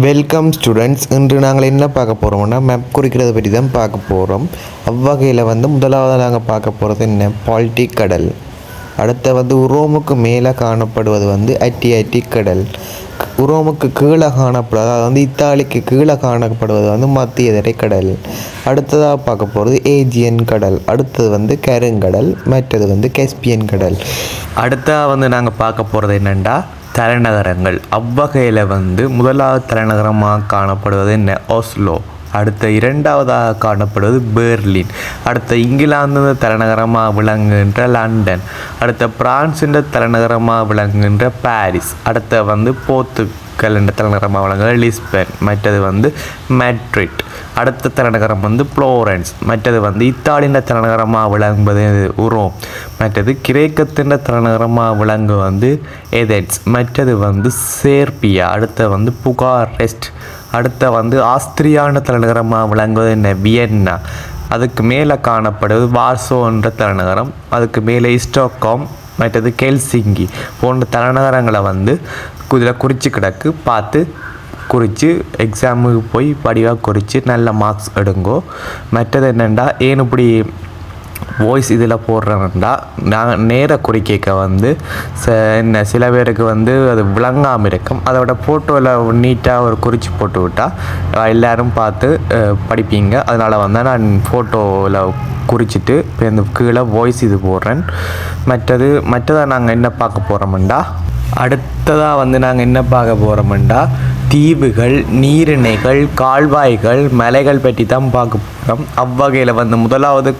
Welcome students இன்று நாங்கள் என்ன பார்க்க போகிறோம்னா மேப் குறிக்கிறத பற்றி தான் பார்க்க போகிறோம் அவ்வகையில் வந்து முதலாவது நாங்கள் பார்க்க போகிறது என்ன? பால்டிக் கடல். அடுத்த வந்து உரோமுக்கு மேலே காணப்படுவது வந்து அட்டியாட்டிக் கடல். உரோமுக்கு கீழே காணப்படுவது அதாவது வந்து இத்தாலிக்கு கீழே காணப்படுவது வந்து மத்திய கடல். அடுத்ததாக பார்க்க போகிறது ஏஜியன் கடல். அடுத்தது வந்து கருங்கடல் மற்றது வந்து கெஸ்பியன் கடல். அடுத்ததாக வந்து நாங்கள் பார்க்க போகிறது என்னென்னா தலைநகரங்கள். அவ்வகையில் வந்து முதலாவது தலைநகரமாக காணப்படுவது என்ன? ஓஸ்லோ. அடுத்த இரண்டாவதாக காணப்படுவது பெர்லின். அடுத்த இங்கிலாந்து தலைநகரமாக விளங்குகின்ற லண்டன். அடுத்த பிரான்ஸின் தலைநகரமாக விளங்குகின்ற பாரிஸ். அடுத்த வந்து போர்த்துக்கல் என்ற தலைநகரமாக விளங்குகிற லிஸ்பன். மற்றது வந்து மேட்ரிட். அடுத்த தலைநகரம் வந்து புளோரன்ஸ். மற்றது வந்து இத்தாலியின் தலைநகரமாக விளங்குவது உரோம். மற்றது கிரேக்கத்தின் தலைநகரமாக விளங்கு வந்து எதென்ஸ். மற்றது வந்து சேர்பியா. அடுத்த வந்து புகாரெஸ்ட். அடுத்த வந்து ஆஸ்திரியான தலைநகரமாக விளங்குவது என்ன? வியன்னா. அதுக்கு மேலே காணப்படுவது வார்சோ என்ற தலைநகரம். அதுக்கு மேலே இஸ்டோகாம் மற்றது கெல்சிங்கி போன்ற தலைநகரங்களை வந்து இதில் குறித்து கிடக்கு. பார்த்து குறித்து எக்ஸாமுக்கு போய் படிவாக குறித்து நல்ல மார்க்ஸ் எடுங்கோ. மற்றது என்னென்னா ஏன் இப்படி வாய்ஸ் இதில் போடுறேன்டா நான் நேர குறிக்கைக்க வந்து ச என்ன சில பேருக்கு வந்து அது விளங்காமல் இருக்கும். அதோட ஃபோட்டோவில் நீட்டாக ஒரு குறித்து போட்டு விட்டால் எல்லோரும் பார்த்து படிப்பீங்க. அதனால் வந்து நான் ஃபோட்டோவில் குறிச்சிட்டு இப்போ இந்த கீழே வாய்ஸ் இது போடுறேன். மற்றது மற்றதாக நாங்கள் என்ன பார்க்க போகிறோம்டா அடுத்ததாக வந்து நாங்கள் என்ன பார்க்க போகிறோம்டா தீவுகள் நீரிணைகள் கால்வாய்கள் மலைகள் பற்றி தான் பார்க்க போகிறோம் அவ்வகையில் வந்து முதலாவது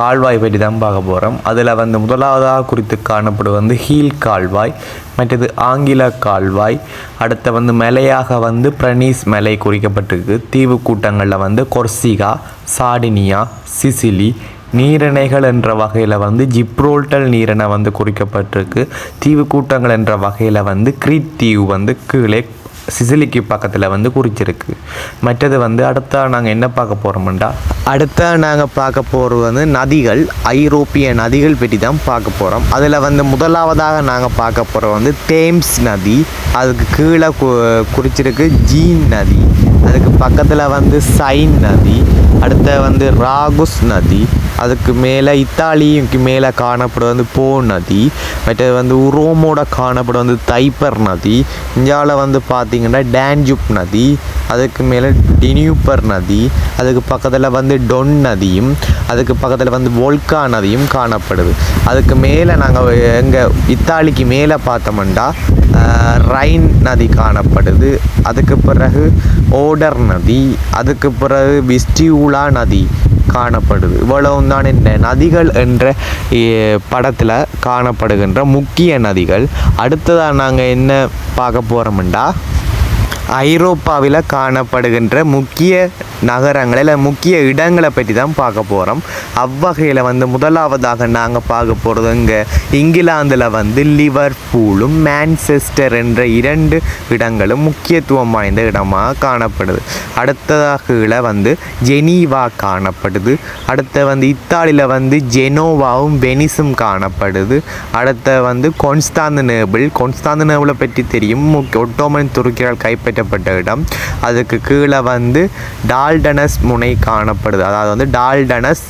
கால்வாய் பற்றி தான் பார்க்க போகிறோம் அதில் வந்து முதலாவதாக குறித்து காணப்படுவது வந்து ஹீல் கால்வாய் மற்றது ஆங்கில கால்வாய் அடுத்த வந்து மலையாக வந்து பிரனீஸ் மலை குறிக்கப்பட்டிருக்கு. தீவு கூட்டங்களில் வந்து கொர்சிகா சாடினியா சிசிலி நீரிணைகள் என்ற வகையில் வந்து ஜிப்ரோல்டல் நீரிணை வந்து குறிக்கப்பட்டிருக்கு. தீவு கூட்டங்கள் என்ற வகையில் வந்து கிரீட் தீவு வந்து கீழே சிசிலிக்கு பக்கத்தில் வந்து குறிச்சிருக்கு மற்றது வந்து அடுத்த நாங்கள் என்ன பார்க்க போகிறோம்டா அடுத்த நாங்கள் பார்க்க போகிறது வந்து நதிகள் ஐரோப்பிய நதிகள் பற்றி தான் பார்க்க போகிறோம் அதில் வந்து முதலாவதாக நாங்கள் பார்க்க போகிறோம் வந்து தேம்ஸ் நதி. அதுக்கு கீழே கு குறிச்சிருக்கு ஜீன் நதி. அதுக்கு பக்கத்தில் வந்து சைன் நதி. அடுத்த வந்து ராகுஸ் நதி. அதுக்கு மேலே இத்தாலிக்கு மேலே காணப்படுவது வந்து போ நதி மற்றது வந்து உரோமோட காணப்படும் வந்து தைப்பர் நதி இந்தியாவில் வந்து பார்த்திங்கன்னா டேன்ஜுப் நதி அதுக்கு மேலே டினியூப்பர் நதி அதுக்கு பக்கத்தில் வந்து டொன் நதியும் அதுக்கு பக்கத்தில் வந்து வோல்கா நதியும் காணப்படுது. அதுக்கு மேலே நாங்கள் எங்கள் இத்தாலிக்கு மேலே பார்த்தோம்னா ரைன் நதி காணப்படுது. அதுக்கு பிறகு ஓடர் நதி அதுக்கு பிறகு விஸ்டியூலா நதி காணப்படுது. இவ்வளவும் தான் இந்த நதிகள் என்ற படத்தில் காணப்படுகின்ற முக்கிய நதிகள். அடுத்ததாக நாங்கள் என்ன பார்க்க போகிறோம்டா ஐரோப்பாவில் காணப்படுகின்ற முக்கிய நகரங்களை இல்லை முக்கிய இடங்களை பற்றி தான் பார்க்க போகிறோம் அவ்வகையில் வந்து முதலாவதாக நாங்கள் பார்க்க போகிறது இங்கே இங்கிலாந்தில் வந்து லிவர்பூலும் மேன்செஸ்டர் என்ற இரண்டு இடங்களும் முக்கியத்துவம் வாய்ந்த இடமாக காணப்படுது. அடுத்ததாக வந்து ஜெனீவா காணப்படுது. அடுத்த வந்து இத்தாலியில் வந்து ஜெனோவாவும் வெனிஸும் காணப்படுது. அடுத்த வந்து கொன்ஸ்தாந்து நேபிள் கொன்ஸ்தாந்து நேபிளை பற்றி தெரியும். முக்கிய ஒட்டோமன் துருக்கியால் கைப்பற்றப்பட்ட இடம். அதுக்கு கீழே வந்து டால்டனஸ் முனை காணப்படுது. அதாவது வந்து டால்டனஸ்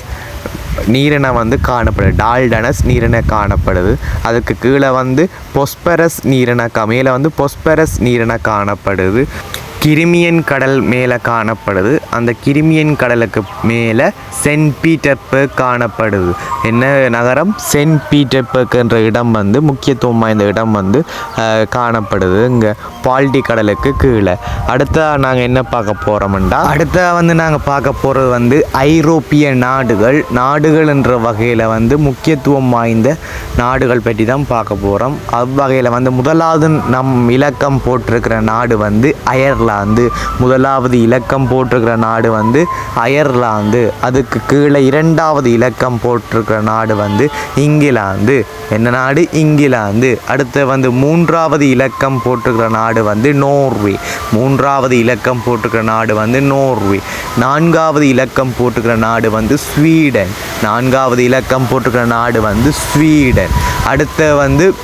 நீரினை வந்து காணப்படுது. டால்டனஸ் நீரினை காணப்படுது. அதுக்கு கீழே வந்து பொஸ்பரஸ் நீரினை மேலே வந்து பொஸ்பரஸ் நீரினை காணப்படுது. கிரிமியன் கடல் மேலே காணப்படுது. அந்த கிரிமியன் கடலுக்கு மேலே சென்ட் பீட்டர்பர்க் காணப்படுது. என்ன நகரம்? சென்ட் பீட்டர்பர்க் என்ற இடம் வந்து முக்கியத்துவம் வாய்ந்த இடம் வந்து காணப்படுது இங்கே பால்டி கடலுக்கு கீழே. அடுத்த நாங்கள் என்ன பார்க்க போகிறோம்டா அடுத்த வந்து நாங்கள் பார்க்க போகிறது வந்து ஐரோப்பிய நாடுகள். நாடுகள் என்ற வகையில் வந்து முக்கியத்துவம் வாய்ந்த நாடுகள் பற்றி தான் பார்க்க போகிறோம் அவ்வகையில் வந்து முதலாவது நம் இலக்கம் போட்டிருக்கிற நாடு வந்து அயர்லாந்து. முதலாவது இலக்கம் போட்டிருக்கிற நாடு வந்து அயர்லாந்து. அதுக்கு கீழே இரண்டாவது இலக்கம் போட்டிருக்கிற நாடு வந்து இங்கிலாந்து. என்ன நாடு? இங்கிலாந்து. அடுத்து வந்து மூன்றாவது இலக்கம் போட்டிருக்கிற நாடு வந்து நோர்வே. மூன்றாவது இலக்கம் போட்டிருக்கிற நாடு வந்து நோர்வே. நான்காவது இலக்கம் போட்டிருக்கிற நாடு வந்து ஸ்வீடன். நான்காவது இலக்கம் போட்டிருக்கிற நாடு வந்து ஸ்வீடன். அடுத்து வந்து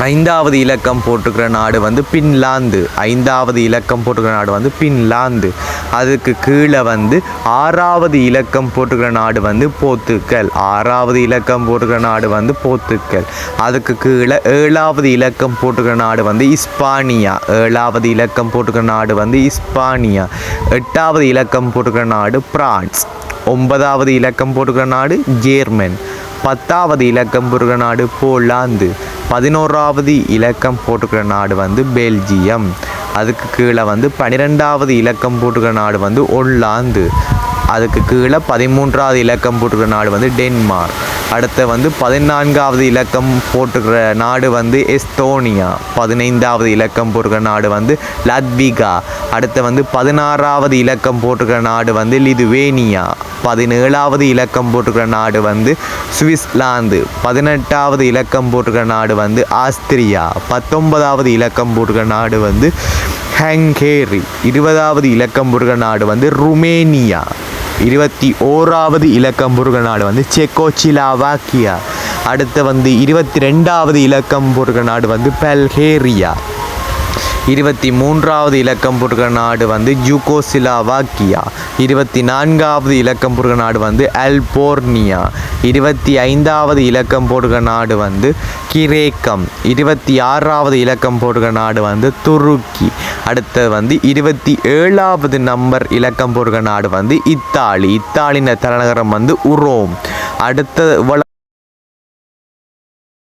ஐந்தாவது இலக்கம் போட்டிருக்கிற நாடு வந்து பின்லாந்து. ஐந்தாவது இலக்கம் போட்டிருக்கிற நாடு வந்து பின்லாந்து. அதுக்கு கீழே வந்து ஆறாவது இலக்கம் போட்டிருக்கிற நாடு வந்து போர்த்துக்கல். ஆறாவது இலக்கம் போட்டிருக்கிற நாடு வந்து போர்த்துக்கல். அதுக்கு கீழே ஏழாவது இலக்கம் போட்டிருக்கிற நாடு வந்து இஸ்பானியா. ஏழாவது இலக்கம் போட்டிருக்கிற நாடு வந்து இஸ்பானியா. எட்டாவது இலக்கம் போட்டிருக்கிற நாடு பிரான்ஸ். ஒன்பதாவது இலக்கம் போட்டிருக்கிற நாடு ஜேர்மன். பத்தாவது இலக்கம் போட்டிருக்கிற நாடு போலாந்து பதினோராவது இலக்கம் போட்டுக்கிற நாடு வந்து பெல்ஜியம். அதுக்கு கீழே வந்து பன்னிரெண்டாவது இலக்கம் போட்டுக்கிற நாடு வந்து ஒல்லாந்து அதுக்கு கீழே பதிமூன்றாவது இலக்கம் போட்டுக்கிற நாடு வந்து டென்மார்க். அடுத்து வந்து பதினான்காவது இலக்கம் போட்டுக்கிற நாடு வந்து எஸ்தோனியா. பதினைந்தாவது இலக்கம் போட்டுக்கிற நாடு வந்து லத்விகா. அடுத்து வந்து பதினாறாவது இலக்கம் போட்டுக்கிற நாடு வந்து லிதுவேனியா. பதினேழாவது இலக்கம் போட்டுக்கிற நாடு வந்து சுவிஸ்லாந்து. பதினெட்டாவது இலக்கம் போட்டுக்கிற நாடு வந்து ஆஸ்திரியா. பத்தொன்பதாவது இலக்கம் போட்டுக்கிற நாடு வந்து ஹங்கேரி. இருபதாவது இலக்கம் போட்டுக்கிற நாடு வந்து ருமேனியா. இருபத்தி ஓராவது இலக்கம் போட்டிருக்கிற நாடு வந்து செக்கோச்சிலாவாக்கியா அடுத்து வந்து இருபத்தி ரெண்டாவது இலக்கம் போட்டிருக்கிற நாடு வந்து பல்கேரியா. இருபத்தி மூன்றாவது இலக்கம் போட்டிருக்கிற நாடு வந்து ஜூகோசிலாவாக்கியா. இருபத்தி நான்காவது இலக்கம் போட்டிருக்கிற நாடு வந்து அல்போர்னியா. இருபத்தி ஐந்தாவது இலக்கம் போடுகிற நாடு வந்து கிரேக்கம். இருபத்தி ஆறாவது இலக்கம் போடுகிற நாடு வந்து துருக்கி. அடுத்தது வந்து இருபத்தி ஏழாவது நம்பர் இலக்கம் போட்டிருக்கிற நாடு வந்து இத்தாலி. இத்தாலியின் தலைநகரம் வந்து உரோம். அடுத்த